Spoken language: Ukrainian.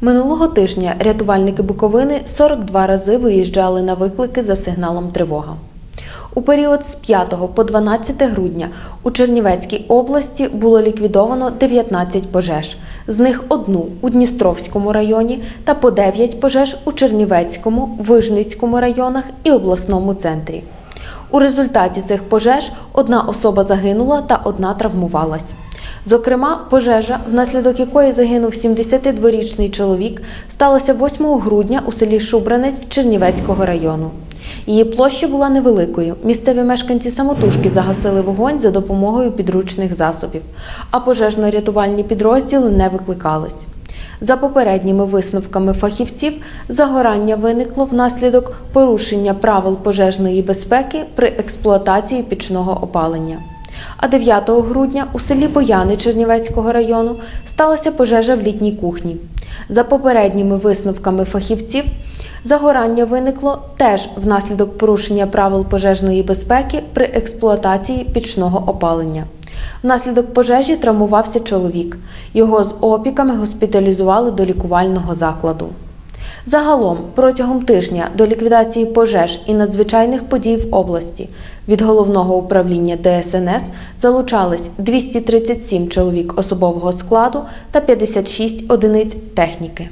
Минулого тижня рятувальники Буковини 42 рази виїжджали на виклики за сигналом тривога. У період з 5 по 12 грудня у Чернівецькій області було ліквідовано 19 пожеж, з них одну у Дністровському районі та по 9 пожеж у Чернівецькому, Вижницькому районах і обласному центрі. У результаті цих пожеж одна особа загинула та одна травмувалась. Зокрема, пожежа, внаслідок якої загинув 72-річний чоловік, сталася 8 грудня у селі Шубранець Чернівецького району. Її площа була невеликою. Місцеві мешканці самотужки загасили вогонь за допомогою підручних засобів, а пожежно-рятувальні підрозділи не викликались. За попередніми висновками фахівців, загорання виникло внаслідок порушення правил пожежної безпеки при експлуатації пічного опалення. А 9 грудня у селі Бояни Чернівецького району сталася пожежа в літній кухні. За попередніми висновками фахівців, загорання виникло теж внаслідок порушення правил пожежної безпеки при експлуатації пічного опалення. Внаслідок пожежі травмувався чоловік. Його з опіками госпіталізували до лікувального закладу. Загалом протягом тижня до ліквідації пожеж і надзвичайних подій в області від головного управління ДСНС залучались 237 чоловік особового складу та 56 одиниць техніки.